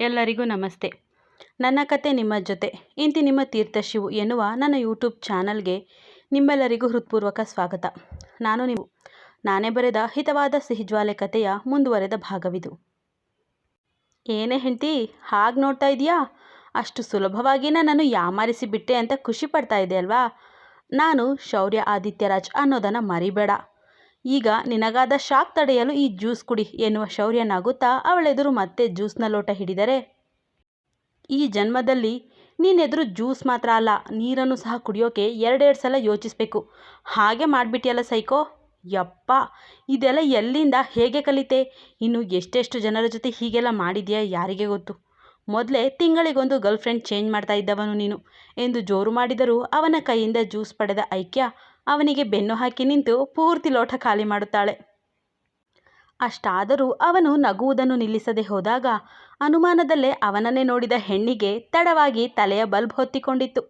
ಎಲ್ಲರಿಗೂ ನಮಸ್ತೆ. ನನ್ನ ಕತೆ ನಿಮ್ಮ ಜೊತೆ. ಇಂತಿ ನಿಮ್ಮ ತೀರ್ಥಶಿವು ಎನ್ನುವ ನನ್ನ ಯೂಟ್ಯೂಬ್ ಚಾನಲ್ಗೆ ನಿಮ್ಮೆಲ್ಲರಿಗೂ ಹೃತ್ಪೂರ್ವಕ ಸ್ವಾಗತ. ನಾನು ನೀವು. ನಾನೇ ಬರೆದ ಹಿತವಾದ ಸಿಹಿಜ್ವಾಲೆ ಕಥೆಯ ಮುಂದುವರೆದ ಭಾಗವಿದು. ಏನೇ ಹೆಂಡತಿ, ಹಾಗೆ ನೋಡ್ತಾ ಇದೆಯಾ ಅಷ್ಟು ಸುಲಭವಾಗಿ ನಾನು ಯಾಮಾರಿಸಿ ಬಿಟ್ಟೆ ಅಂತ ಖುಷಿ ಪಡ್ತಾ ಇದೆ ಅಲ್ವಾ ನಾನು ಶೌರ್ಯ ಆದಿತ್ಯರಾಜ್ ಅನ್ನೋದನ್ನು ಮರಿಬೇಡ. ಈಗ ನಿನಗಾದ ಶಾಕ್ ತಡೆಯಲು ಈ ಜ್ಯೂಸ್ ಕುಡಿ ಎನ್ನುವ ಶೌರ್ಯನಾಗುತ್ತಾ ಅವಳೆದುರು ಮತ್ತೆ ಜ್ಯೂಸ್ನ ಲೋಟ ಹಿಡಿದರೆ. ಈ ಜನ್ಮದಲ್ಲಿ ನೀನೆದುರು ಜ್ಯೂಸ್ ಮಾತ್ರ ಅಲ್ಲ, ನೀರನ್ನು ಸಹ ಕುಡಿಯೋಕೆ ಎರಡೆರಡು ಸಲ ಯೋಚಿಸಬೇಕು. ಹಾಗೆ ಮಾಡಿಬಿಟ್ಟಿಯಲ್ಲ ಸೈಕೋ? ಯಪ್ಪ, ಇದೆಲ್ಲ ಎಲ್ಲಿಂದ, ಹೇಗೆ ಕಲಿತೆ? ಇನ್ನು ಎಷ್ಟೆಷ್ಟು ಜನರ ಜೊತೆ ಹೀಗೆಲ್ಲ ಮಾಡಿದೆಯಾ ಯಾರಿಗೆ ಗೊತ್ತು? ಮೊದಲೇ ತಿಂಗಳಿಗೊಂದು ಗರ್ಲ್ಫ್ರೆಂಡ್ ಚೇಂಜ್ ಮಾಡ್ತಾ ಇದ್ದವನು ನೀನು ಎಂದು ಜೋರು ಮಾಡಿದರೂ ಅವನ ಕೈಯಿಂದ ಜ್ಯೂಸ್ ಪಡೆದ ಐಕ್ಯ ಅವನಿಗೆ ಬೆನ್ನು ಹಾಕಿ ನಿಂತು ಪೂರ್ತಿ ಲೋಟ ಖಾಲಿ ಮಾಡುತ್ತಾಳೆ. ಅಷ್ಟಾದರೂ ಅವನು ನಗುವುದನ್ನು ನಿಲ್ಲಿಸದೆ ಹೋದಾಗ ಅನುಮಾನದಲ್ಲೇ ಅವನನ್ನೇ ನೋಡಿದ ಹೆಣ್ಣಿಗೆ ತಡವಾಗಿ ತಲೆಯ ಬಲ್ಬ್ ಹೊತ್ತಿಕೊಂಡಿತ್ತು.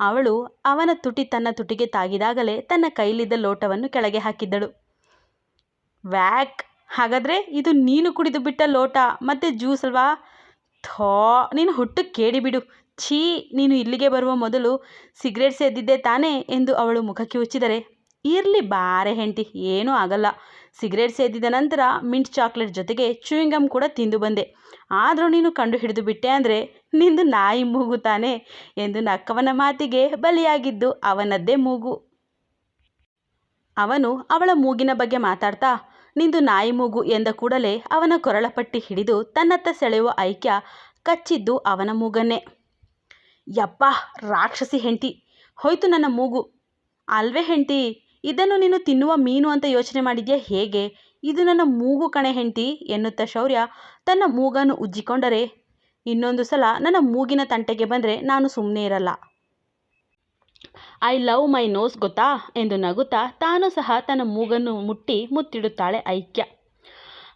ಅವಳು ಅವನ ತುಟಿ ತನ್ನ ತುಟಿಗೆ ತಾಗಿದಾಗಲೇ ತನ್ನ ಕೈಲಿದ್ದ ಲೋಟವನ್ನು ಕೆಳಗೆ ಹಾಕಿದ್ದಳು. ವ್ಯಾಕ್! ಹಾಗಾದರೆ ಇದು ನೀನು ಕುಡಿದು ಬಿಟ್ಟ ಲೋಟ, ಮತ್ತು ಜ್ಯೂಸ್ ಅಲ್ವಾ? ಥೋ, ನೀನು ಹುಟ್ಟು ಕೇಳಿಬಿಡು. ಛೀ, ನೀನು ಇಲ್ಲಿಗೆ ಬರುವ ಮೊದಲು ಸಿಗರೇಟ್ ಸೇದಿದ್ದೆ ತಾನೇ ಎಂದು ಅವಳು ಮುಖಕ್ಕೆ ಉಚ್ಚಿದರೆ. ಇರಲಿ ಬಾರೆ ಹೆಂಡತಿ, ಏನೂ ಆಗಲ್ಲ. ಸಿಗರೇಟ್ ಸೇದಿದ ನಂತರ ಮಿಂಟ್ ಚಾಕ್ಲೇಟ್ ಜೊತೆಗೆ ಚೂಯಿಂಗಮ್ ಕೂಡ ತಿಂದು ಬಂದೆ. ಆದರೂ ನೀನು ಕಂಡು ಹಿಡಿದು ಬಿಟ್ಟೆ ಅಂದರೆ ನಿಂದು ನಾಯಿ ಮೂಗು ತಾನೆ ಎಂದು ನಕ್ಕವನ ಮಾತಿಗೆ ಬಲಿಯಾಗಿದ್ದು ಅವನದ್ದೇ ಮೂಗು. ಅವನು ಅವಳ ಮೂಗಿನ ಬಗ್ಗೆ ಮಾತಾಡ್ತಾ, ನಿಂದು ನಾಯಿ ಮೂಗು ಎಂದ ಕೂಡಲೇ ಅವನ ಕೊರಳಪಟ್ಟಿ ಹಿಡಿದು ತನ್ನತ್ತ ಸೆಳೆಯುವ ಐಕ್ಯ ಕಚ್ಚಿದ್ದು ಅವನ ಮೂಗನ್ನೇ. ಯಪ್ಪ ರಾಕ್ಷಸಿ ಹೆಂಡತಿ. ಹೋಯ್ತು ನನ್ನ ಮೂಗು. ಅಲ್ವೇ ಹೆಂಡತಿ, ಇದನ್ನು ನೀನು ತಿನ್ನುವ ಮೀನು ಅಂತ ಯೋಚನೆ ಮಾಡಿದ್ಯಾ ಹೇಗೆ? ಇದು ನನ್ನ ಮೂಗು ಕಣೆ ಹೆಂಡತಿ, ಎನ್ನುತ್ತಾ ಶೌರ್ಯ ತನ್ನ ಮೂಗನ್ನು ಉಜ್ಜಿಕೊಂಡರೆ. ಇನ್ನೊಂದು ಸಲ ನನ್ನ ಮೂಗಿನ ತಂಟೆಗೆ ಬಂದರೆ ನಾನು ಸುಮ್ಮನೆ ಇರಲ್ಲ. ಐ ಲವ್ ಮೈ ನೋಸ್ ಗೊತ್ತಾ? ಎಂದು ನಗುತ್ತಾ ತಾನು ಸಹ ತನ್ನ ಮೂಗನ್ನು ಮುಟ್ಟಿ ಮುತ್ತಿಡುತ್ತಾಳೆ ಐಕ್ಯ.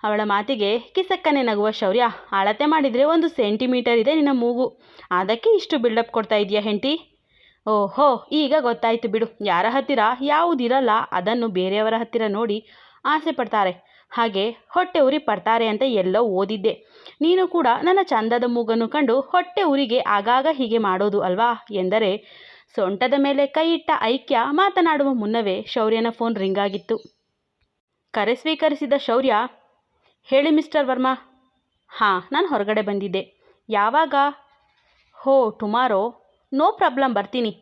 ಅವಳ ಮಾತಿಗೆ ಕಿಸಕ್ಕನೆ ನಗುವ ಶೌರ್ಯ ಅಳತೆ ಮಾಡಿದರೆ ಒಂದು ಸೆಂಟಿಮೀಟರ್ ಇದೆ ನಿನ್ನ ಮೂಗು. ಅದಕ್ಕೆ ಇಷ್ಟು ಬಿಲ್ಡಪ್ ಕೊಡ್ತಾ ಇದೆಯಾ ಹೆಂಡತಿ? ಓಹೋ, ಈಗ ಗೊತ್ತಾಯಿತು ಬಿಡು. ಯಾರ ಹತ್ತಿರ ಯಾವುದಿರಲ್ಲ, ಅದನ್ನು ಬೇರೆಯವರ ಹತ್ತಿರ ನೋಡಿ ಆಸೆ ಪಡ್ತಾರೆ. ಹಾಗೆ ಹೊಟ್ಟೆ ಉರಿ ಪಡ್ತಾರೆ ಅಂತ ಎಲ್ಲೋ ಓದಿದ್ದೆ. ನೀನು ಕೂಡ ನನ್ನ ಚಂದದ ಮೂಗನ್ನು ಕಂಡು ಹೊಟ್ಟೆ ಉರಿಗೆ ಆಗಾಗ ಹೀಗೆ ಮಾಡೋದು ಅಲ್ವಾ? ಎಂದರೆ ಸೊಂಟದ ಮೇಲೆ ಕೈ ಇಟ್ಟ ಐಕ್ಯ ಮಾತನಾಡುವ ಮುನ್ನವೇ ಶೌರ್ಯನ ಫೋನ್ ರಿಂಗ್ ಆಗಿತ್ತು. ಕರೆ ಸ್ವೀಕರಿಸಿದ ಶೌರ್ಯ ಹೇಳಿ ಮಿಸ್ಟರ್ ವರ್ಮಾ. ಹಾಂ, ನಾನು ಹೊರಗಡೆ ಬಂದಿದ್ದೆ. ಯಾವಾಗ? ಹೋ, ಟುಮಾರೋ. ನೋ ಪ್ರಾಬ್ಲಮ್, ಬರ್ತೀನಿ.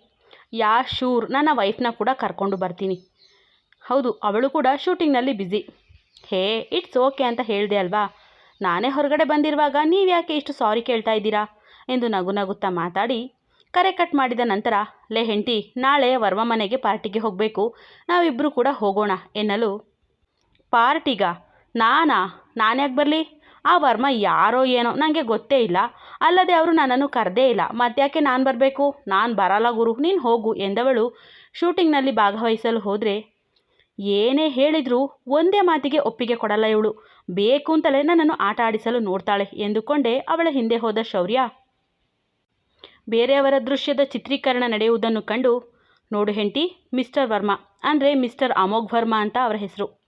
ಯಾ ಶೂರ್ ನನ್ನ ವೈಫ್ನ ಕೂಡ ಕರ್ಕೊಂಡು ಬರ್ತೀನಿ. ಹೌದು, ಅವಳು ಕೂಡ ಶೂಟಿಂಗ್ನಲ್ಲಿ ಬ್ಯುಸಿ. ಹೇ, ಇಟ್ಸ್ ಓಕೆ ಅಂತ ಹೇಳಿದೆ ಅಲ್ವಾ? ನಾನೇ ಹೊರಗಡೆ ಬಂದಿರುವಾಗ ನೀವು ಯಾಕೆ ಇಷ್ಟು ಸಾರಿ ಕೇಳ್ತಾ ಇದ್ದೀರಾ? ಎಂದು ನಗು ನಗುತ್ತಾ ಮಾತಾಡಿ, ಕರೆ ಕಟ್ ಮಾಡಿದ ನಂತರ, ಲೇ ಹೆಂಡತಿ, ನಾಳೆ ವರ್ಮ ಮನೆಗೆ ಪಾರ್ಟಿಗೆ ಹೋಗಬೇಕು. ನಾವಿಬ್ಬರೂ ಕೂಡ ಹೋಗೋಣ ಎನ್ನಲು, ಪಾರ್ಟಿಗ? ನಾನಾ? ನಾನ್ಯಾಕೆ ಬರಲಿ? ಆ ವರ್ಮ ಯಾರೋ ಏನೋ ನನಗೆ ಗೊತ್ತೇ ಇಲ್ಲ. ಅಲ್ಲದೆ ಅವರು ನನ್ನನ್ನು ಕರೆದೇ ಇಲ್ಲ. ಮತ್ತ್ಯಾಕೆ ನಾನು ಬರಬೇಕು? ನಾನು ಬರಲ್ಲ ಗುರು, ನೀನು ಹೋಗು ಎಂದವಳು ಶೂಟಿಂಗ್ನಲ್ಲಿ ಭಾಗವಹಿಸಲು ಹೋದರೆ. ಏನೇ ಹೇಳಿದರೂ ಒಂದೇ ಮಾತಿಗೆ ಒಪ್ಪಿಗೆ ಕೊಡಲ್ಲ ಇವಳು. ಬೇಕು ಅಂತಲೇ ನನ್ನನ್ನು ಆಟ ಆಡಿಸಲು ನೋಡ್ತಾಳೆ ಎಂದುಕೊಂಡೇ ಅವಳ ಹಿಂದೆ ಹೋದ ಶೌರ್ಯ. ಬೇರೆಯವರ ದೃಶ್ಯದ ಚಿತ್ರೀಕರಣ ನಡೆಯುವುದನ್ನು ಕಂಡು, ನೋಡು ಹೆಂಟಿ ಮಿಸ್ಟರ್ ವರ್ಮಾ. ಅಂದರೆ ಮಿಸ್ಟರ್ ಅಮೋಘ್ ವರ್ಮಾ ಅಂತ ಅವರ ಹೆಸರು.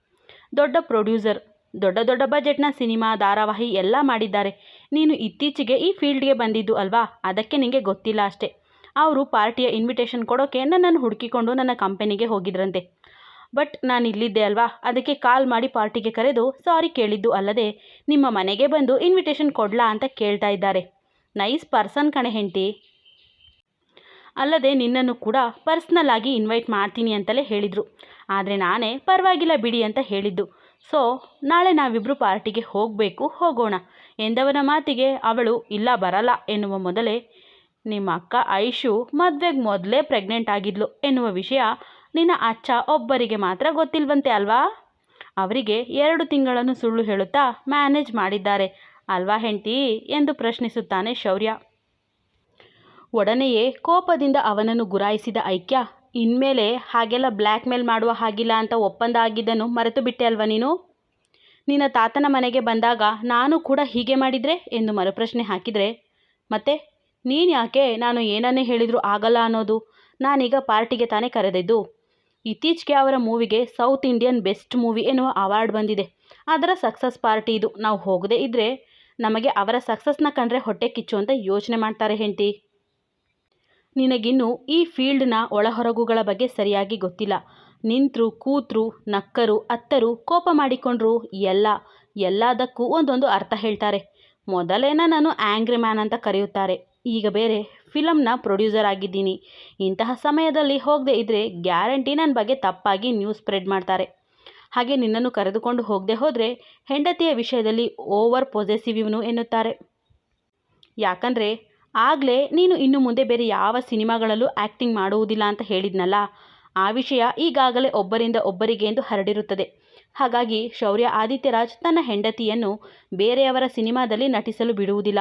ದೊಡ್ಡ ಪ್ರೊಡ್ಯೂಸರ್. ದೊಡ್ಡ ದೊಡ್ಡ ಬಜೆಟ್ನ ಸಿನಿಮಾ ಧಾರಾವಾಹಿ ಎಲ್ಲ ಮಾಡಿದ್ದಾರೆ. ನೀನು ಇತ್ತೀಚೆಗೆ ಈ ಫೀಲ್ಡ್ಗೆ ಬಂದಿದ್ದು ಅಲ್ವಾ? ಅದಕ್ಕೆ ನಿಮಗೆ ಗೊತ್ತಿಲ್ಲ ಅಷ್ಟೇ. ಅವರು ಪಾರ್ಟಿಯ ಇನ್ವಿಟೇಷನ್ ಕೊಡೋಕ್ಕೆ ನನ್ನನ್ನು ಹುಡುಕಿಕೊಂಡು ನನ್ನ ಕಂಪನಿಗೆ ಹೋಗಿದ್ರಂತೆ. ಬಟ್ ನಾನು ಇಲ್ಲಿದ್ದೆ ಅಲ್ವಾ? ಅದಕ್ಕೆ ಕಾಲ್ ಮಾಡಿ ಪಾರ್ಟಿಗೆ ಕರೆದು ಸಾರಿ ಕೇಳಿದ್ದು ಅಲ್ಲದೆ ನಿಮ್ಮ ಮನೆಗೆ ಬಂದು ಇನ್ವಿಟೇಷನ್ ಕೊಡಲಾ ಅಂತ ಕೇಳ್ತಾ ಇದ್ದಾರೆ. ನೈಸ್ ಪರ್ಸನ್ ಕಣೆ ಹೆಂಡತಿ. ಅಲ್ಲದೆ ನಿನ್ನನ್ನು ಕೂಡ ಪರ್ಸ್ನಲ್ ಆಗಿ ಇನ್ವೈಟ್ ಮಾಡ್ತೀನಿ ಅಂತಲೇ ಹೇಳಿದರು. ಆದರೆ ನಾನೇ ಪರವಾಗಿಲ್ಲ ಬಿಡಿ ಅಂತ ಹೇಳಿದ್ದು. ಸೊ ನಾಳೆ ನಾವಿಬ್ಬರು ಪಾರ್ಟಿಗೆ ಹೋಗಬೇಕು, ಹೋಗೋಣ. ಎಂದವನ ಮಾತಿಗೆ ಅವಳು, ಇಲ್ಲ, ಬರಲ್ಲ ಎನ್ನುವ ಮೊದಲೇ ನಿಮ್ಮ ಅಕ್ಕ ಐಶು ಮದುವೆಗೆ ಮೊದಲೇ ಪ್ರೆಗ್ನೆಂಟ್ ಆಗಿದ್ಲು ಎನ್ನುವ ವಿಷಯ ನಿನ್ನ ಅಚ್ಚ ಒಬ್ಬರಿಗೆ ಮಾತ್ರ ಗೊತ್ತಿಲ್ವಂತೆ ಅಲ್ವಾ? ಅವರಿಗೆ ಎರಡು ತಿಂಗಳನ್ನು ಸುಳ್ಳು ಹೇಳುತ್ತಾ ಮ್ಯಾನೇಜ್ ಮಾಡಿದ್ದಾರೆ. ಅಲ್ವಾ ಹೆಂಡತಿ? ಎಂದು ಪ್ರಶ್ನಿಸುತ್ತಾನೆ ಶೌರ್ಯ. ಒಡನೆಯೇ ಕೋಪದಿಂದ ಅವನನ್ನು ಗುರಾಯಿಸಿದ ಐಕ್ಯ ಇನ್ಮೇಲೆ ಹಾಗೆಲ್ಲ ಬ್ಲ್ಯಾಕ್ ಮೇಲ್ ಮಾಡುವ ಹಾಗಿಲ್ಲ ಅಂತ ಒಪ್ಪಂದ ಆಗಿದ್ದನ್ನು ಮರೆತು ಬಿಟ್ಟೆ ಅಲ್ವಾ ನೀನು? ನಿನ್ನ ತಾತನ ಮನೆಗೆ ಬಂದಾಗ ನಾನು ಕೂಡ ಹೀಗೆ ಮಾಡಿದರೆ? ಎಂದು ಮರುಪ್ರಶ್ನೆ ಹಾಕಿದರೆ, ಮತ್ತೆ, ನೀನು ಯಾಕೆ ನಾನು ಏನನ್ನೇ ಹೇಳಿದರೂ ಆಗಲ್ಲ ಅನ್ನೋದು ನಾನೀಗ ಪಾರ್ಟಿಗೆ ತಾನೇ ಕರೆದಿದ್ದು. ಇತ್ತೀಚೆಗೆ ಅವರ ಮೂವಿಗೆ ಸೌತ್ ಇಂಡಿಯನ್ ಬೆಸ್ಟ್ ಮೂವಿ ಎನ್ನುವ ಅವಾರ್ಡ್ ಬಂದಿದೆ. ಅದರ ಸಕ್ಸಸ್ ಪಾರ್ಟಿ ಇದು. ನಾವು ಹೋಗದೇ ಇದ್ದರೆ ನಮಗೆ ಅವರ ಸಕ್ಸಸ್ನ ಕಂಡರೆ ಹೊಟ್ಟೆ ಕಿಚ್ಚು ಅಂತ ಯೋಚನೆ ಮಾಡ್ತಾರೆ ಹೆಂಡತಿ. ನಿನಗಿನ್ನು ಈ ಫೀಲ್ಡ್ನ ಒಳಹೊರಗುಗಳ ಬಗ್ಗೆ ಸರಿಯಾಗಿ ಗೊತ್ತಿಲ್ಲ. ನಿಂತರು, ಕೂತರು, ನಕ್ಕರು, ಅತ್ತರು, ಕೋಪ ಮಾಡಿಕೊಂಡ್ರು ಎಲ್ಲ, ಎಲ್ಲದಕ್ಕೂ ಒಂದೊಂದು ಅರ್ಥ ಹೇಳ್ತಾರೆ. ಮೊದಲೇನ ನಾನು ಆ್ಯಂಗ್ರಿ ಮ್ಯಾನ್ ಅಂತ ಕರೆಯುತ್ತಾರೆ. ಈಗ ಬೇರೆ ಫಿಲಮ್ನ ಪ್ರೊಡ್ಯೂಸರ್ ಆಗಿದ್ದೀನಿ. ಇಂತಹ ಸಮಯದಲ್ಲಿ ಹೋಗದೆ ಇದ್ದರೆ ಗ್ಯಾರಂಟಿ ನನ್ನ ಬಗ್ಗೆ ತಪ್ಪಾಗಿ ನ್ಯೂಸ್ ಸ್ಪ್ರೆಡ್ ಮಾಡ್ತಾರೆ. ಹಾಗೆ ನಿನ್ನನ್ನು ಕರೆದುಕೊಂಡು ಹೋಗದೆ ಹೋದರೆ ಹೆಂಡತಿಯ ವಿಷಯದಲ್ಲಿ ಓವರ್ ಪೊಸೆಸಿವ್ ಇವನು ಎನ್ನುತ್ತಾರೆ. ಯಾಕಂದರೆ ಆಗಲೇ ನೀನು ಇನ್ನು ಮುಂದೆ ಬೇರೆ ಯಾವ ಸಿನಿಮಾಗಳಲ್ಲೂ ಆ್ಯಕ್ಟಿಂಗ್ ಮಾಡುವುದಿಲ್ಲ ಅಂತ ಹೇಳಿದ್ನಲ್ಲ? ಆ ವಿಷಯ ಈಗಾಗಲೇ ಒಬ್ಬರಿಂದ ಒಬ್ಬರಿಗೆ ಎಂದು ಹರಡಿರುತ್ತದೆ. ಹಾಗಾಗಿ ಶೌರ್ಯ ಆದಿತ್ಯರಾಜ್ ತನ್ನ ಹೆಂಡತಿಯನ್ನು ಬೇರೆಯವರ ಸಿನಿಮಾದಲ್ಲಿ ನಟಿಸಲು ಬಿಡುವುದಿಲ್ಲ.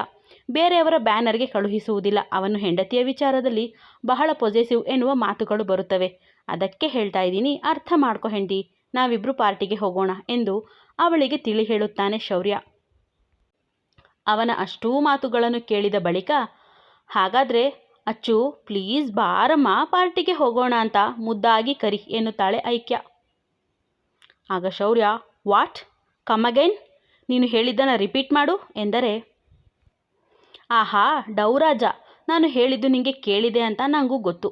ಬೇರೆಯವರ ಬ್ಯಾನರ್ಗೆ ಕಳುಹಿಸುವುದಿಲ್ಲ. ಅವನು ಹೆಂಡತಿಯ ವಿಚಾರದಲ್ಲಿ ಬಹಳ ಪೊಸೆಸಿವ್ ಎನ್ನುವ ಮಾತುಗಳು ಬರುತ್ತವೆ. ಅದಕ್ಕೆ ಹೇಳ್ತಾ ಇದ್ದೀನಿ, ಅರ್ಥ ಮಾಡ್ಕೊ ಹೆಂಡಿ ನಾವಿಬ್ಬರು ಪಾರ್ಟಿಗೆ ಹೋಗೋಣ ಎಂದು ಅವಳಿಗೆ ತಿಳಿ ಹೇಳುತ್ತಾನೆ ಶೌರ್ಯ. ಅವನ ಅಷ್ಟೂ ಮಾತುಗಳನ್ನು ಕೇಳಿದ ಬಳಿಕ ಹಾಗಾದರೆ, ಅಚ್ಚು ಪ್ಲೀಸ್ ಬಾರಮ್ಮ, ಪಾರ್ಟಿಗೆ ಹೋಗೋಣ ಅಂತ ಮುದ್ದಾಗಿ ಕರಿ, ಎನ್ನುತ್ತಾಳೆ ಐಕ್ಯ. ಆಗ ಶೌರ್ಯ, ವಾಟ್? ಕಮ್ ಅಗೈನ್ ನೀನು ಹೇಳಿದ್ದನ್ನು ರಿಪೀಟ್ ಮಾಡು, ಎಂದರೆ, ಆಹಾ, ಡೌರಾಜ, ನಾನು ಹೇಳಿದ್ದು ನಿಮಗೆ ಕೇಳಿದೆ ಅಂತ ನನಗೂ ಗೊತ್ತು.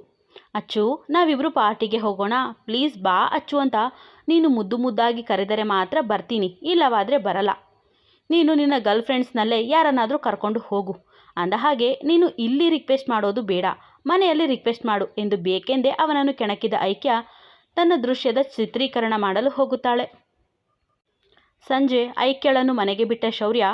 ಅಚ್ಚು ನಾವಿಬ್ಬರು ಪಾರ್ಟಿಗೆ ಹೋಗೋಣ ಪ್ಲೀಸ್ ಬಾ, ಅಚ್ಚು ಅಂತ ನೀನು ಮುದ್ದು ಮುದ್ದಾಗಿ ಕರೆದರೆ ಮಾತ್ರ ಬರ್ತೀನಿ, ಇಲ್ಲವಾದರೆ ಬರಲ್ಲ. ನೀನು ನಿನ್ನ ಗರ್ಲ್ ಫ್ರೆಂಡ್ಸ್ನಲ್ಲೇ ಯಾರನ್ನಾದರೂ ಕರ್ಕೊಂಡು ಹೋಗು ಅಂದ ಹಾಗೆ, ನೀನು ಇಲ್ಲಿ ರಿಕ್ವೆಸ್ಟ್ ಮಾಡೋದು ಬೇಡ, ಮನೆಯಲ್ಲಿ ರಿಕ್ವೆಸ್ಟ್ ಮಾಡು ಎಂದು ಬೇಕೆಂದೇ ಅವನನ್ನು ಕೆಣಕಿದ ಐಕ್ಯ ತನ್ನ ದೃಶ್ಯದ ಚಿತ್ರೀಕರಣ ಮಾಡಲು ಹೋಗುತ್ತಾಳೆ. ಸಂಜೆ, ಐಕ್ಯಳನ್ನು ಮನೆಗೆ ಬಿಟ್ಟ ಶೌರ್ಯ,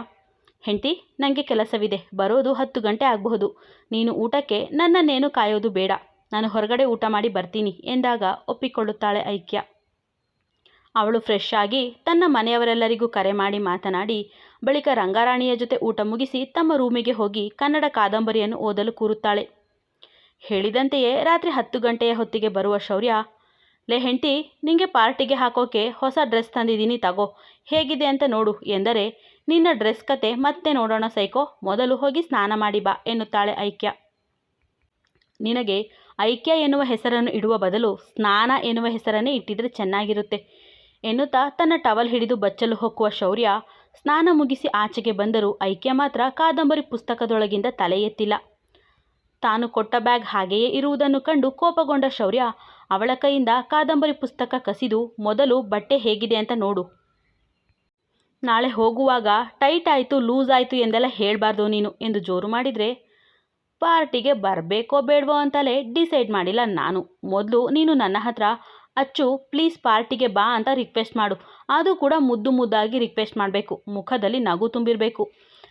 ಹೆಂಡತಿ ನನಗೆ ಕೆಲಸವಿದೆ, ಬರೋದು ಹತ್ತು ಗಂಟೆ ಆಗಬಹುದು. ನೀನು ಊಟಕ್ಕೆ, ನನ್ನನ್ನೇನು ಕಾಯೋದು ಬೇಡ. ನಾನು ಹೊರಗಡೆ ಊಟ ಮಾಡಿ ಬರ್ತೀನಿ ಎಂದಾಗ ಒಪ್ಪಿಕೊಳ್ಳುತ್ತಾಳೆ ಐಕ್ಯ. ಅವಳು ಫ್ರೆಶ್ ಆಗಿ ತನ್ನ ಮನೆಯವರೆಲ್ಲರಿಗೂ ಕರೆ ಮಾಡಿ ಮಾತನಾಡಿ, ಬಳಿಕ ರಂಗಾರಾಣಿಯ ಜೊತೆ ಊಟ ಮುಗಿಸಿ ತಮ್ಮ ರೂಮಿಗೆ ಹೋಗಿ ಕನ್ನಡ ಕಾದಂಬರಿಯನ್ನು ಓದಲು ಕೂರುತ್ತಾಳೆ. ಹೇಳಿದಂತೆಯೇ ರಾತ್ರಿ ಹತ್ತು ಗಂಟೆಯ ಹೊತ್ತಿಗೆ ಬರುವ ಶೌರ್ಯ, ಲೇ ಹೆಂಡತಿ, ನಿಂಗೆ ಪಾರ್ಟಿಗೆ ಹಾಕೋಕೆ ಹೊಸ ಡ್ರೆಸ್ ತಂದಿದ್ದೀನಿ ತಗೋ, ಹೇಗಿದೆ ಅಂತ ನೋಡು ಎಂದರೆ, ನಿನ್ನ ಡ್ರೆಸ್ ಕತೆ ಮತ್ತೆ ನೋಡೋಣ ಸೈಕೋ, ಮೊದಲು ಹೋಗಿ ಸ್ನಾನ ಮಾಡಿ ಬಾ ಎನ್ನುತ್ತಾಳೆ ಐಕ್ಯ. ನಿನಗೆ ಐಕ್ಯ ಎನ್ನುವ ಹೆಸರನ್ನು ಇಡುವ ಬದಲು ಸ್ನಾನ ಎನ್ನುವ ಹೆಸರನ್ನೇ ಇಟ್ಟಿದ್ರೆ ಚೆನ್ನಾಗಿರುತ್ತೆ. ಎನ್ನುತ್ತಾ ತನ್ನ ಟವಲ್ ಹಿಡಿದು ಬಚ್ಚಲು ಹೊಕ್ಕುವ ಶೌರ್ಯ ಸ್ನಾನ ಮುಗಿಸಿ ಆಚೆಗೆ ಬಂದರೂ ಐಕ್ಯ ಮಾತ್ರ ಕಾದಂಬರಿ ಪುಸ್ತಕದೊಳಗಿಂದ ತಲೆ ಎತ್ತಿಲ್ಲ. ತಾನು ಕೊಟ್ಟ ಬ್ಯಾಗ್ ಹಾಗೆಯೇ ಇರುವುದನ್ನು ಕಂಡು ಕೋಪಗೊಂಡ ಶೌರ್ಯ, ಅವಳ ಕೈಯಿಂದ ಕಾದಂಬರಿ ಪುಸ್ತಕ ಕಸಿದು, ಮೊದಲು ಬಟ್ಟೆ ಹೇಗಿದೆ ಅಂತ ನೋಡು. ನಾಳೆ ಹೋಗುವಾಗ ಟೈಟ್ ಆಯಿತು, ಲೂಸ್ ಆಯಿತು ಎಂದೆಲ್ಲ ಹೇಳಬಾರ್ದು ನೀನು ಎಂದು ಜೋರು ಮಾಡಿದರೆ, ಪಾರ್ಟಿಗೆ ಬರಬೇಕೋ ಬೇಡವೋ ಅಂತಲೇ ಡಿಸೈಡ್ ಮಾಡಿಲ್ಲ ನಾನು. ಮೊದಲು ನೀನು ನನ್ನ ಹತ್ರ ಅಚ್ಚು, ಪ್ಲೀಸ್ ಪಾರ್ಟಿಗೆ ಬಾ ಅಂತ ರಿಕ್ವೆಸ್ಟ್ ಮಾಡು. ಅದು ಕೂಡ ಮುದ್ದು ಮುದ್ದಾಗಿ ರಿಕ್ವೆಸ್ಟ್ ಮಾಡಬೇಕು. ಮುಖದಲ್ಲಿ ನಗು ತುಂಬಿರಬೇಕು.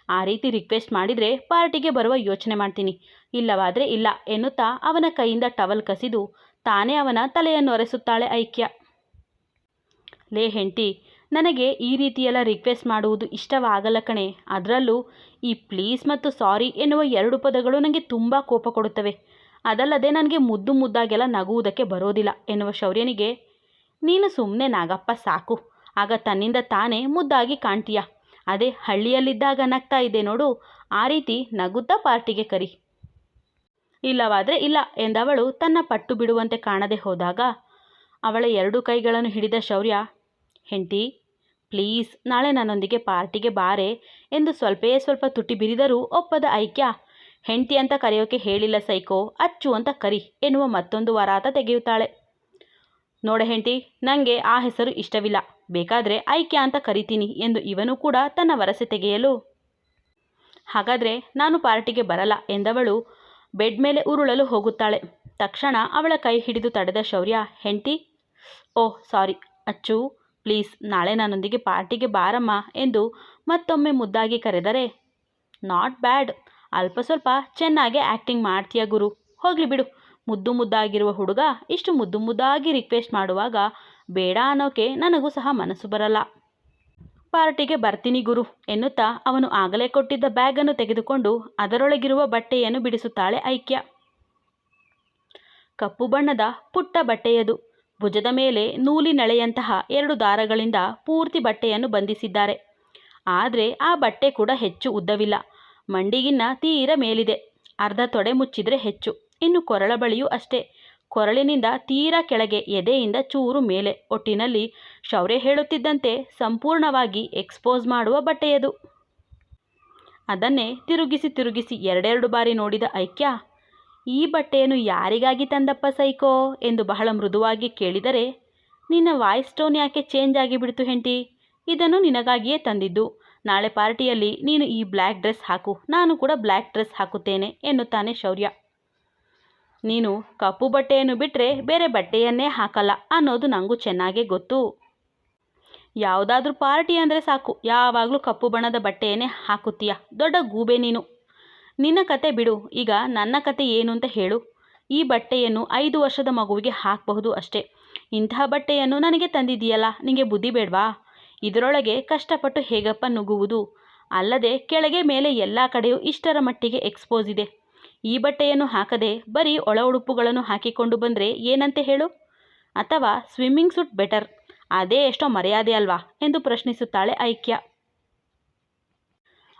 ಆ ರೀತಿ ರಿಕ್ವೆಸ್ಟ್ ಮಾಡಿದರೆ ಪಾರ್ಟಿಗೆ ಬರುವ ಯೋಚನೆ ಮಾಡ್ತೀನಿ. ಇಲ್ಲವಾದರೆ ಇಲ್ಲ ಎನ್ನುತ್ತಾ ಅವನ ಕೈಯಿಂದ ಟವಲ್ ಕಸಿದು ತಾನೇ ಅವನ ತಲೆಯನ್ನು ಒರೆಸುತ್ತಾಳೆ ಐಕ್ಯ. ಲೇ ಹೆಂಟಿ ನನಗೆ ಈ ರೀತಿಯೆಲ್ಲ ರಿಕ್ವೆಸ್ಟ್ ಮಾಡುವುದು ಇಷ್ಟವಾಗಲ್ಲ ಕಣೆ. ಅದರಲ್ಲೂ ಈ ಪ್ಲೀಸ್ ಮತ್ತು ಸಾರಿ ಎನ್ನುವ ಎರಡು ಪದಗಳು ನನಗೆ ತುಂಬ ಕೋಪ ಕೊಡುತ್ತವೆ. ಅದಲ್ಲದೆ ನನಗೆ ಮುದ್ದು ಮುದ್ದಾಗೆಲ್ಲ ನಗುವುದಕ್ಕೆ ಬರೋದಿಲ್ಲ ಎನ್ನುವ ಶೌರ್ಯನಿಗೆ, ನೀನು ಸುಮ್ಮನೆ ನಾಗಪ್ಪ ಸಾಕು. ಆಗ ತನ್ನಿಂದ ತಾನೇ ಮುದ್ದಾಗಿ ಕಾಣ್ತೀಯ. ಅದೇ ಹಳ್ಳಿಯಲ್ಲಿದ್ದಾಗ ನಗ್ತಾ ಇದ್ದೆ ನೋಡು, ಆ ರೀತಿ ನಗುತ್ತಾ ಪಾರ್ಟಿಗೆ ಕರಿ. ಇಲ್ಲವಾದರೆ ಇಲ್ಲ ಎಂದವಳು ತನ್ನ ಪಟ್ಟು ಬಿಡುವಂತೆ ಕಾಣದೆ ಹೋದಾಗ, ಅವಳ ಎರಡು ಕೈಗಳನ್ನು ಹಿಡಿದ ಶೌರ್ಯ, ಹೆಂಡತಿ, ಪ್ಲೀಸ್ ನಾಳೆ ನನ್ನೊಂದಿಗೆ ಪಾರ್ಟಿಗೆ ಬಾರೆ ಎಂದು ಸ್ವಲ್ಪೇ ಸ್ವಲ್ಪ ತುಟಿ ಬಿರಿದರೂ ಒಪ್ಪದ ಐಕ್ಯ ಹೆಂಡತಿ ಅಂತ ಕರೆಯೋಕೆ ಹೇಳಿಲ್ಲ ಸೈಕೋ, ಅಚ್ಚು ಅಂತ ಕರಿ ಎನ್ನುವ ಮತ್ತೊಂದು ವರಾತ ತೆಗೆಯುತ್ತಾಳೆ. ನೋಡ ಹೆಂಡತಿ ನನಗೆ ಆ ಹೆಸರು ಇಷ್ಟವಿಲ್ಲ. ಬೇಕಾದರೆ ಐಕ್ಯ ಅಂತ ಕರಿತೀನಿ ಎಂದು ಇವನು ಕೂಡ ತನ್ನ ವರಸೆ ತೆಗೆಯಲು. ಹಾಗಾದರೆ ನಾನು ಪಾರ್ಟಿಗೆ ಬರಲ್ಲ ಎಂದವಳು ಬೆಡ್ ಮೇಲೆ ಉರುಳಲು ಹೋಗುತ್ತಾಳೆ. ತಕ್ಷಣ ಅವಳ ಕೈ ಹಿಡಿದು ತಡೆದ ಶೌರ್ಯ, ಹೆಂಡತಿ ಓಹ್ ಸಾರಿ, ಅಚ್ಚು, ಪ್ಲೀಸ್, ನಾಳೆ ನನ್ನೊಂದಿಗೆ ಪಾರ್ಟಿಗೆ ಬಾರಮ್ಮ ಎಂದು ಮತ್ತೊಮ್ಮೆ ಮುದ್ದಾಗಿ ಕರೆದರೆ, ನಾಟ್ ಬ್ಯಾಡ್ ಅಲ್ಪ ಸ್ವಲ್ಪ ಚೆನ್ನಾಗೆ ಆ್ಯಕ್ಟಿಂಗ್ ಮಾಡ್ತೀಯ ಗುರು? ಹೋಗಲಿ ಬಿಡು. ಮುದ್ದು ಮುದ್ದಾಗಿರುವ ಹುಡುಗ ಇಷ್ಟು ಮುದ್ದು ಮುದ್ದಾಗಿ ರಿಕ್ವೆಸ್ಟ್ ಮಾಡುವಾಗ ಬೇಡ ಅನ್ನೋಕೆ ನನಗೂ ಸಹ ಮನಸ್ಸು ಬರಲ್ಲ. ಪಾರ್ಟಿಗೆ ಬರ್ತೀನಿ ಗುರು ಎನ್ನುತ್ತಾ ಅವನು ಆಗಲೇ ಕೊಟ್ಟಿದ್ದ ಬ್ಯಾಗನ್ನು ತೆಗೆದುಕೊಂಡು ಅದರೊಳಗಿರುವ ಬಟ್ಟೆಯನ್ನು ಬಿಡಿಸುತ್ತಾಳೆ ಐಕ್ಯ. ಕಪ್ಪು ಬಣ್ಣದ ಪುಟ್ಟ ಬಟ್ಟೆಯದು. ಭುಜದ ಮೇಲೆ ನೂಲಿ ನೂಲಿನಳೆಯಂತಹ ಎರಡು ದಾರಗಳಿಂದ ಪೂರ್ತಿ ಬಟ್ಟೆಯನ್ನು ಬಂಧಿಸಿದ್ದಾರೆ. ಆದರೆ ಆ ಬಟ್ಟೆ ಕೂಡ ಹೆಚ್ಚು ಉದ್ದವಿಲ್ಲ. ಮಂಡಿಗಿನ್ನ ತೀರ ಮೇಲಿದೆ. ಅರ್ಧ ತೊಡೆ ಮುಚ್ಚಿದ್ರೆ ಹೆಚ್ಚು. ಇನ್ನು ಕೊರಳ ಬಳಿಯೂ ಅಷ್ಟೇ. ಕೊರಳಿನಿಂದ ತೀರಾ ಕೆಳಗೆ ಎದೆಯಿಂದ ಚೂರು ಮೇಲೆ. ಒಟ್ಟಿನಲ್ಲಿ ಶೌರ್ಯ ಹೇಳುತ್ತಿದ್ದಂತೆ ಸಂಪೂರ್ಣವಾಗಿ ಎಕ್ಸ್ಪೋಸ್ ಮಾಡುವ ಬಟ್ಟೆಯದು. ಅದನ್ನೇ ತಿರುಗಿಸಿ ತಿರುಗಿಸಿ ಎರಡೆರಡು ಬಾರಿ ನೋಡಿದ ಐಕ್ಯ, ಈ ಬಟ್ಟೆಯನ್ನು ಯಾರಿಗಾಗಿ ತಂದಪ್ಪ ಸೈಕೋ ಎಂದು ಬಹಳ ಮೃದುವಾಗಿ ಕೇಳಿದರೆ, ನಿನ್ನ ವಾಯ್ಸ್ ಟೋನ್ ಯಾಕೆ ಚೇಂಜ್ ಆಗಿಬಿಡ್ತು ಹೆಂಟಿ ಇದನ್ನು ನಿನಗಾಗಿಯೇ ತಂದಿದ್ದು. ನಾಳೆ ಪಾರ್ಟಿಯಲ್ಲಿ ನೀನು ಈ ಬ್ಲ್ಯಾಕ್ ಡ್ರೆಸ್ ಹಾಕು, ನಾನು ಕೂಡ ಬ್ಲ್ಯಾಕ್ ಡ್ರೆಸ್ ಹಾಕುತ್ತೇನೆ, ಎನ್ನುತ್ತಾನೆ ಶೌರ್ಯ. ನೀನು ಕಪ್ಪು ಬಟ್ಟೆಯನ್ನು ಬಿಟ್ಟರೆ ಬೇರೆ ಬಟ್ಟೆಯನ್ನೇ ಹಾಕಲ್ಲ ಅನ್ನೋದು ನನಗೂ ಚೆನ್ನಾಗೇ ಗೊತ್ತು. ಯಾವುದಾದ್ರೂ ಪಾರ್ಟಿ ಅಂದರೆ ಸಾಕು, ಯಾವಾಗಲೂ ಕಪ್ಪು ಬಣ್ಣದ ಬಟ್ಟೆಯನ್ನೇ ಹಾಕುತ್ತೀಯ, ದೊಡ್ಡ ಗೂಬೆ ನೀನು. ನಿನ್ನ ಕತೆ ಬಿಡು, ಈಗ ನನ್ನ ಕತೆ ಏನು ಅಂತ ಹೇಳು. ಈ ಬಟ್ಟೆಯನ್ನು ಐದು ವರ್ಷದ ಮಗುವಿಗೆ ಹಾಕಬಹುದು ಅಷ್ಟೇ. ಇಂತಹ ಬಟ್ಟೆಯನ್ನು ನನಗೆ ತಂದಿದೆಯಲ್ಲ ನಿನಗೆ ಬುದ್ಧಿ ಬೇಡವಾ? ಇದರೊಳಗೆ ಕಷ್ಟಪಟ್ಟು ಹೇಗಪ್ಪ ನುಗ್ಗುವುದು? ಅಲ್ಲದೆ ಕೆಳಗೆ ಮೇಲೆ ಎಲ್ಲ ಕಡೆಯೂ ಇಷ್ಟರ ಮಟ್ಟಿಗೆ ಎಕ್ಸ್ಪೋಸ್ ಇದೆ. ಈ ಬಟ್ಟೆಯನ್ನು ಹಾಕದೆ ಬರೀ ಒಳ ಉಡುಪುಗಳನ್ನು ಹಾಕಿಕೊಂಡು ಬಂದರೆ ಏನಂತೆ ಹೇಳು? ಅಥವಾ ಸ್ವಿಮ್ಮಿಂಗ್ ಸೂಟ್ ಬೆಟರ್ ಅದೇ ಎಷ್ಟೋ ಮರ್ಯಾದೆ ಅಲ್ವಾ? ಎಂದು ಪ್ರಶ್ನಿಸುತ್ತಾಳೆ ಐಕ್ಯ.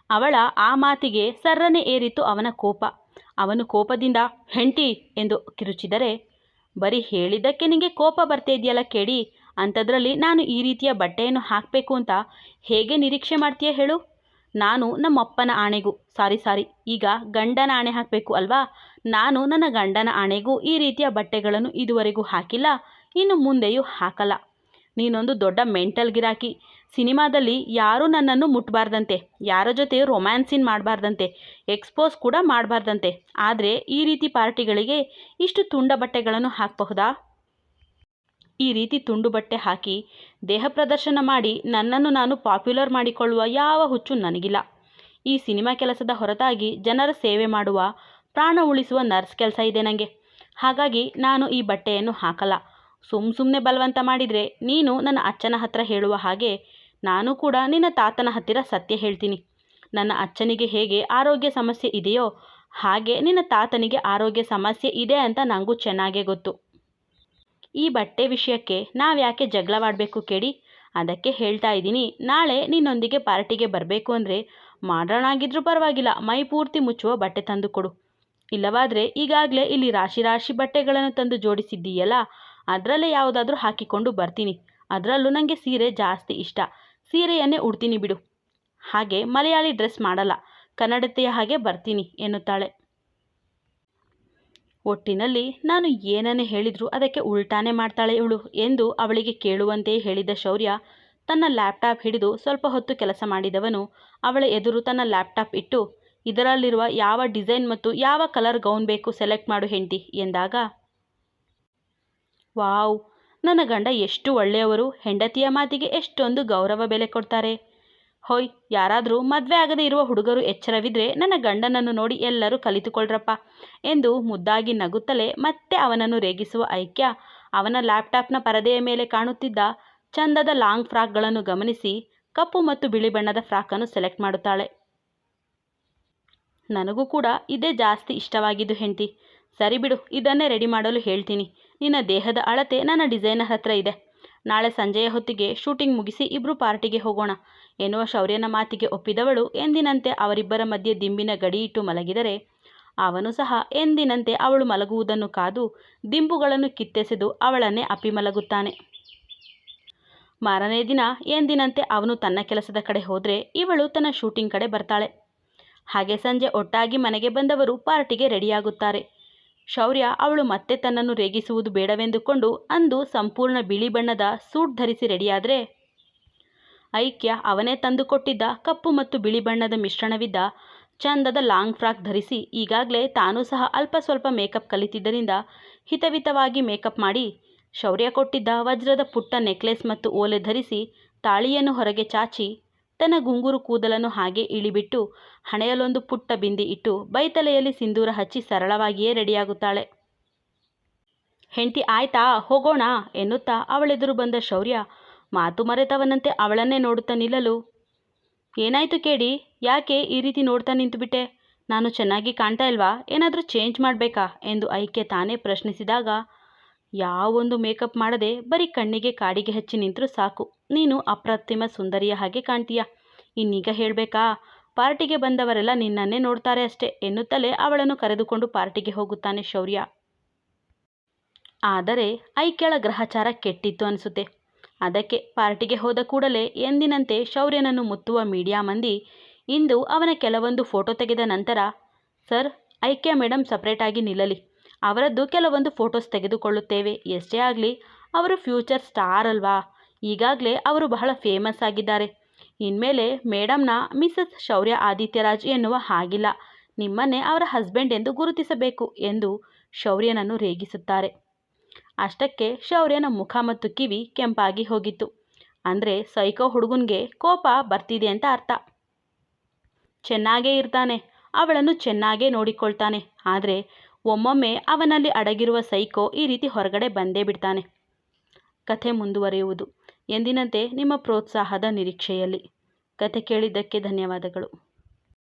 ಅವಳ ಆ ಮಾತಿಗೆ ಸರ್ರನೆ ಏರಿತು ಅವನ ಕೋಪ. ಅವನು ಕೋಪದಿಂದ ಹೆಂಟಿ ಎಂದು ಕಿರುಚಿದರೆ, ಬರೀ ಹೇಳಿದ್ದಕ್ಕೆ ನಿಂಗೆ ಕೋಪ ಬರ್ತಾ ಇದೆಯಲ್ಲ ಕೇಳಿ ಅಂಥದ್ರಲ್ಲಿ ನಾನು ಈ ರೀತಿಯ ಬಟ್ಟೆಯನ್ನು ಹಾಕಬೇಕು ಅಂತ ಹೇಗೆ ನಿರೀಕ್ಷೆ ಮಾಡ್ತೀಯ ಹೇಳು? ನಾನು ನಮ್ಮಪ್ಪನ ಆಣೆಗೂ, ಸಾರಿ ಸಾರಿ, ಈಗ ಗಂಡನ ಆಣೆ ಹಾಕಬೇಕು ಅಲ್ವಾ? ನಾನು ನನ್ನ ಗಂಡನ ಆಣೆಗೂ ಈ ರೀತಿಯ ಬಟ್ಟೆಗಳನ್ನು ಇದುವರೆಗೂ ಹಾಕಿಲ್ಲ, ಇನ್ನು ಮುಂದೆಯೂ ಹಾಕಲ್ಲ. ನೀನೊಂದು ದೊಡ್ಡ ಮೆಂಟಲ್ ಗಿರಾಕಿ. ಸಿನಿಮಾದಲ್ಲಿ ಯಾರೂ ನನ್ನನ್ನು ಮುಟ್ಟಬಾರ್ದಂತೆ ಯಾರ ಜೊತೆ ರೊಮ್ಯಾನ್ಸಿನ್ ಮಾಡಬಾರ್ದಂತೆ, ಎಕ್ಸ್ಪೋಸ್ ಕೂಡ ಮಾಡಬಾರ್ದಂತೆ. ಆದರೆ ಈ ರೀತಿ ಪಾರ್ಟಿಗಳಿಗೆ ಇಷ್ಟು ತುಂಡ ಬಟ್ಟೆಗಳನ್ನು ಹಾಕಬಹುದಾ? ಈ ರೀತಿ ತುಂಡು ಬಟ್ಟೆ ಹಾಕಿ ದೇಹ ಪ್ರದರ್ಶನ ಮಾಡಿ ನನ್ನನ್ನು ನಾನು ಪಾಪ್ಯುಲರ್ ಮಾಡಿಕೊಳ್ಳುವ ಯಾವ ಹುಚ್ಚು ನನಗಿಲ್ಲ. ಈ ಸಿನಿಮಾ ಕೆಲಸದ ಹೊರತಾಗಿ ಜನರ ಸೇವೆ ಮಾಡುವ, ಪ್ರಾಣ ಉಳಿಸುವ ನರ್ಸ್ ಕೆಲಸ ಇದೆ ನನಗೆ ಹಾಗಾಗಿ ನಾನು ಈ ಬಟ್ಟೆಯನ್ನು ಹಾಕಲ್ಲ. ಸುಮ್ಮ ಸುಮ್ಮನೆ ಬಲವಂತ ಮಾಡಿದರೆ ನೀನು ನನ್ನ ಅಚ್ಚನ ಹತ್ರ ಹೇಳುವ ಹಾಗೆ ನಾನು ಕೂಡ ನಿನ್ನ ತಾತನ ಹತ್ತಿರ ಸತ್ಯ ಹೇಳ್ತೀನಿ. ನನ್ನ ಅಚ್ಚನಿಗೆ ಹೇಗೆ ಆರೋಗ್ಯ ಸಮಸ್ಯೆ ಇದೆಯೋ ಹಾಗೆ ನಿನ್ನ ತಾತನಿಗೆ ಆರೋಗ್ಯ ಸಮಸ್ಯೆ ಇದೆ ಅಂತ ನನಗೂ ಚೆನ್ನಾಗೇ ಗೊತ್ತು. ಈ ಬಟ್ಟೆ ವಿಷಯಕ್ಕೆ ನಾವ್ಯಾಕೆ ಜಗಳವಾಡಬೇಕು ಕೇಳಿ? ಅದಕ್ಕೆ ಹೇಳ್ತಾ ಇದ್ದೀನಿ. ನಾಳೆ ನಿನ್ನೊಂದಿಗೆ ಪಾರ್ಟಿಗೆ ಬರಬೇಕು ಅಂದರೆ ಮಾಡೋಣಾಗಿದ್ರೂ ಪರವಾಗಿಲ್ಲ. ಮೈ ಪೂರ್ತಿ ಮುಚ್ಚುವ ಬಟ್ಟೆ ತಂದು ಕೊಡು. ಇಲ್ಲವಾದರೆ ಈಗಾಗಲೇ ಇಲ್ಲಿ ರಾಶಿ ರಾಶಿ ಬಟ್ಟೆಗಳನ್ನು ತಂದು ಜೋಡಿಸಿದ್ದೀಯಲ್ಲ? ಅದರಲ್ಲೇ ಯಾವುದಾದ್ರೂ ಹಾಕಿಕೊಂಡು ಬರ್ತೀನಿ. ಅದರಲ್ಲೂ ನನಗೆ ಸೀರೆ ಜಾಸ್ತಿ ಇಷ್ಟ. ಸೀರೆಯನ್ನೇ ಉಡ್ತೀನಿ ಬಿಡು. ಹಾಗೆ ಮಲಯಾಳಿ ಡ್ರೆಸ್ ಮಾಡಲ್ಲ. ಕನ್ನಡತೆಯ ಹಾಗೆ ಬರ್ತೀನಿ ಎನ್ನುತ್ತಾಳೆ. ಒಟ್ಟಿನಲ್ಲಿ ನಾನು ಏನನ್ನು ಹೇಳಿದರೂ ಅದಕ್ಕೆ ಉಲ್ಟಾನೇ ಮಾಡ್ತಾಳೆ ಇವಳು ಎಂದು ಅವಳಿಗೆ ಕೇಳುವಂತೆಯೇ ಹೇಳಿದ ಶೌರ್ಯ ತನ್ನ ಲ್ಯಾಪ್ಟಾಪ್ ಹಿಡಿದು ಸ್ವಲ್ಪ ಹೊತ್ತು ಕೆಲಸ ಮಾಡಿದವನು ಅವಳ ಎದುರು ತನ್ನ ಲ್ಯಾಪ್ಟಾಪ್ ಇಟ್ಟು, ಇದರಲ್ಲಿರುವ ಯಾವ ಡಿಸೈನ್ ಮತ್ತು ಯಾವ ಕಲರ್ ಗೌನ್ ಬೇಕು ಸೆಲೆಕ್ಟ್ ಮಾಡು ಹೆಂಡಿ ಎಂದಾಗ, ವಾವ್, ನನ್ನ ಗಂಡ ಎಷ್ಟು ಒಳ್ಳೆಯವರು, ಹೆಂಡತಿಯ ಮಾತಿಗೆ ಎಷ್ಟೊಂದು ಗೌರವ ಬೆಲೆ ಕೊಡ್ತಾರೆ. ಹೊಯ್, ಯಾರಾದರೂ ಮದುವೆ ಆಗದೇ ಇರುವ ಹುಡುಗರು ಎಚ್ಚರವಿದ್ರೆ ನನ್ನ ಗಂಡನನ್ನು ನೋಡಿ ಎಲ್ಲರೂ ಕಲಿತುಕೊಳ್ರಪ್ಪ ಎಂದು ಮುದ್ದಾಗಿ ನಗುತ್ತಲೇ ಮತ್ತೆ ಅವನನ್ನು ರೇಗಿಸುವ ಐಕ್ಯ ಅವನ ಲ್ಯಾಪ್ಟಾಪ್ನ ಪರದೆಯ ಮೇಲೆ ಕಾಣುತ್ತಿದ್ದ ಚಂದದ ಲಾಂಗ್ ಫ್ರಾಕ್ಗಳನ್ನು ಗಮನಿಸಿ ಕಪ್ಪು ಮತ್ತು ಬಿಳಿ ಬಣ್ಣದ ಫ್ರಾಕನ್ನು ಸೆಲೆಕ್ಟ್ ಮಾಡುತ್ತಾಳೆ. ನನಗೂ ಕೂಡ ಇದೇ ಜಾಸ್ತಿ ಇಷ್ಟವಾಗಿದ್ದು ಹೆಂಡತಿ. ಸರಿ ಬಿಡು, ಇದನ್ನೇ ರೆಡಿ ಮಾಡಲು ಹೇಳ್ತೀನಿ. ನಿನ್ನ ದೇಹದ ಅಳತೆ ನನ್ನ ಡಿಸೈನರ್ ಹತ್ರ ಇದೆ. ನಾಳೆ ಸಂಜೆಯ ಹೊತ್ತಿಗೆ ಶೂಟಿಂಗ್ ಮುಗಿಸಿ ಇಬ್ರು ಪಾರ್ಟಿಗೆ ಹೋಗೋಣ. ಎನ್ನುವ ಶೌರ್ಯನ ಮಾತಿಗೆ ಒಪ್ಪಿದವಳು ಎಂದಿನಂತೆ ಅವರಿಬ್ಬರ ಮಧ್ಯೆ ದಿಂಬಿನ ಗಡಿಯಿಟ್ಟು ಮಲಗಿದರೆ, ಅವನು ಸಹ ಎಂದಿನಂತೆ ಅವಳು ಮಲಗುವುದನ್ನು ಕಾದು ದಿಂಬುಗಳನ್ನು ಕಿತ್ತೆಸೆದು ಅವಳನ್ನೇ ಅಪ್ಪಿ ಮಲಗುತ್ತಾನೆ. ಮಾರನೇ ದಿನ ಎಂದಿನಂತೆ ಅವನು ತನ್ನ ಕೆಲಸದ ಕಡೆ ಹೋದರೆ ಇವಳು ತನ್ನ ಶೂಟಿಂಗ್ ಕಡೆ ಬರ್ತಾಳೆ. ಹಾಗೆ ಸಂಜೆ ಒಟ್ಟಾಗಿ ಮನೆಗೆ ಬಂದವರು ಪಾರ್ಟಿಗೆ ರೆಡಿಯಾಗುತ್ತಾರೆ. ಶೌರ್ಯ ಅವಳು ಮತ್ತೆ ತನ್ನನ್ನು ರೇಗಿಸುವುದು ಬೇಡವೆಂದುಕೊಂಡು ಅಂದು ಸಂಪೂರ್ಣ ಬಿಳಿ ಬಣ್ಣದ ಸೂಟ್ ಧರಿಸಿ ರೆಡಿಯಾದರೆ. ಐಕ್ಯ ಅವನೇ ತಂದುಕೊಟ್ಟಿದ್ದ ಕಪ್ಪು ಮತ್ತು ಬಿಳಿ ಬಣ್ಣದ ಮಿಶ್ರಣವಿದ್ದ ಚಂದದ ಲಾಂಗ್ ಫ್ರಾಕ್ ಧರಿಸಿ ಈಗಾಗಲೇ ತಾನೂ ಸಹ ಅಲ್ಪ ಸ್ವಲ್ಪ ಮೇಕಪ್ ಕಲಿತಿದ್ದರಿಂದ ಹಿತವಿತವಾಗಿ ಮೇಕಪ್ ಮಾಡಿ ಶೌರ್ಯ ಕೊಟ್ಟಿದ್ದ ವಜ್ರದ ಪುಟ್ಟ ನೆಕ್ಲೆಸ್ ಮತ್ತು ಓಲೆ ಧರಿಸಿ ತಾಳಿಯನ್ನು ಹೊರಗೆ ಚಾಚಿ ತನ್ನ ಗುಂಗುರು ಕೂದಲನ್ನು ಹಾಗೆ ಇಳಿಬಿಟ್ಟು ಹಣೆಯಲ್ಲೊಂದು ಪುಟ್ಟ ಬಿಂದಿ ಇಟ್ಟು ಬೈತಲೆಯಲ್ಲಿ ಸಿಂಧೂರ ಹಚ್ಚಿ ಸರಳವಾಗಿಯೇ ರೆಡಿಯಾಗುತ್ತಾಳೆ. ಹೆಂಡತಿ ಆಯ್ತಾ? ಹೋಗೋಣ, ಎನ್ನುತ್ತಾ ಅವಳೆದುರು ಬಂದ ಶೌರ್ಯ ಮಾತು ಮರೆತವನಂತೆ ಅವಳನ್ನೇ ನೋಡುತ್ತಾ ನಿಲ್ಲಲು. ಏನಾಯ್ತು ಕೇಳಿ ಯಾಕೆ ಈ ರೀತಿ ನೋಡ್ತಾ ನಿಂತುಬಿಟ್ಟೆ? ನಾನು ಚೆನ್ನಾಗಿ ಕಾಣ್ತಾ ಇಲ್ವಾ? ಏನಾದರೂ ಚೇಂಜ್ ಮಾಡಬೇಕಾ? ಎಂದು ಐಕ್ಯ ತಾನೇ ಪ್ರಶ್ನಿಸಿದಾಗ ಯಾವೊಂದು ಮೇಕಪ್ ಮಾಡದೆ ಬರೀ ಕಣ್ಣಿಗೆ ಕಾಡಿಗೆ ಹಚ್ಚಿ ನಿಂತರೂ ಸಾಕು. ನೀನು ಅಪ್ರತಿಮ ಸುಂದರಿಯ ಹಾಗೆ ಕಾಣ್ತೀಯ. ಇನ್ನೀಗ ಹೇಳಬೇಕಾ? ಪಾರ್ಟಿಗೆ ಬಂದವರೆಲ್ಲ ನಿನ್ನನ್ನೇ ನೋಡ್ತಾರೆ ಅಷ್ಟೇ ಎನ್ನುತ್ತಲೇ ಅವಳನ್ನು ಕರೆದುಕೊಂಡು ಪಾರ್ಟಿಗೆ ಹೋಗುತ್ತಾನೆ ಶೌರ್ಯ. ಆದರೆ ಐಕ್ಯಳ ಗ್ರಹಚಾರ ಕೆಟ್ಟಿತ್ತು ಅನಿಸುತ್ತೆ. ಅದಕ್ಕೆ ಪಾರ್ಟಿಗೆ ಹೋದ ಕೂಡಲೇ ಎಂದಿನಂತೆ ಶೌರ್ಯನನ್ನು ಮುತ್ತುವ ಮೀಡಿಯಾ ಮಂದಿ ಇಂದು ಅವನ ಕೆಲವೊಂದು ಫೋಟೋ ತೆಗೆದ ನಂತರ, ಸರ್, ಐಕ್ಯ ಮೇಡಮ್ ಸಪ್ರೇಟಾಗಿ ನಿಲ್ಲಲಿ. ಅವರದ್ದು ಕೆಲವೊಂದು ಫೋಟೋಸ್ ತೆಗೆದುಕೊಳ್ಳುತ್ತೇವೆ. ಎಷ್ಟೇ ಆಗಲಿ, ಅವರು ಫ್ಯೂಚರ್ ಸ್ಟಾರ್ ಅಲ್ವಾ? ಈಗಾಗಲೇ ಅವರು ಬಹಳ ಫೇಮಸ್ ಆಗಿದ್ದಾರೆ. ಇನ್ಮೇಲೆ ಮೇಡಮ್ನ ಮಿಸಸ್ ಶೌರ್ಯ ಆದಿತ್ಯರಾಜ್ ಎನ್ನುವ ಹಾಗಿಲ್ಲ. ನಿಮ್ಮನ್ನೇ ಅವರ ಹಸ್ಬೆಂಡ್ ಎಂದು ಗುರುತಿಸಬೇಕು ಎಂದು ಶೌರ್ಯನನ್ನು ರೇಗಿಸುತ್ತಾರೆ. ಅಷ್ಟಕ್ಕೆ ಶೌರ್ಯನ ಮುಖ ಮತ್ತು ಕಿವಿ ಕೆಂಪಾಗಿ ಹೋಗಿತ್ತು. ಅಂದರೆ ಸೈಕೋ ಹುಡುಗನಿಗೆ ಕೋಪ ಬರ್ತಿದೆ ಅಂತ ಅರ್ಥ. ಚೆನ್ನಾಗೇ ಇರ್ತಾನೆ. ಅವಳನ್ನು ಚೆನ್ನಾಗೇ ನೋಡಿಕೊಳ್ತಾನೆ. ಆದರೆ ಒಮ್ಮೊಮ್ಮೆ ಅವನಲ್ಲಿ ಅಡಗಿರುವ ಸೈಕೋ ಈ ರೀತಿ ಹೊರಗಡೆ ಬಂದೇ ಬಿಡ್ತಾನೆ. ಕಥೆ ಮುಂದುವರಿಯುವುದು. ಎಂದಿನಂತೆ ನಿಮ್ಮ ಪ್ರೋತ್ಸಾಹದ ನಿರೀಕ್ಷೆಯಲ್ಲಿ. ಕತೆ ಕೇಳಿದ್ದಕ್ಕೆ ಧನ್ಯವಾದಗಳು.